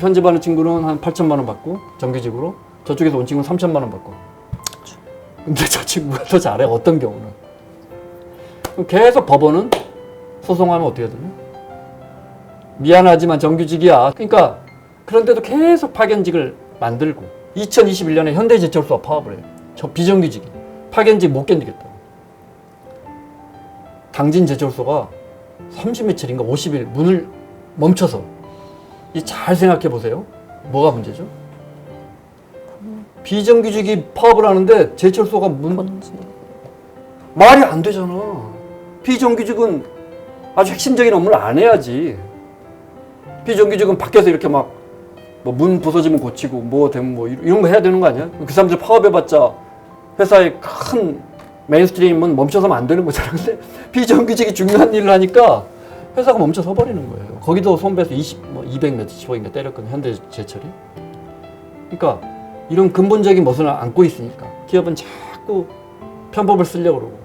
편집하는 친구는 한 8천만 원 받고 정규직으로 저쪽에서 온 친구는 3천만 원 받고. 근데 저 친구가 더 잘해 어떤 경우는. 계속 법원은 소송하면 어떻게 되냐? 미안하지만 정규직이야. 그러니까 그런데도 계속 파견직을 만들고 2021년에 현대제철소와 파업을 해요. 저 비정규직이 파견직 못 견디겠다. 당진 제철소가 30며칠인가 50일 문을 멈춰서 이 잘 생각해 보세요. 뭐가 문제죠? 비정규직이 파업을 하는데 제철소가 문 뭔지. 말이 안 되잖아. 비정규직은 아주 핵심적인 업무를 안 해야지. 비정규직은 밖에서 이렇게 막 뭐 문 부서지면 고치고 뭐 되면 뭐 이런 거 해야 되는 거 아니야? 그 사람들 파업해봤자 회사의 큰 메인스트림은 멈춰서면 안 되는 거잖아. 근데 비정규직이 중요한 일을 하니까 회사가 멈춰 서 버리는 거예요. 거기도 손배서 20, 뭐 200 몇십억인가 때렸거든 현대제철이. 그러니까 이런 근본적인 모순을 안고 있으니까 기업은 자꾸 편법을 쓰려고 그러고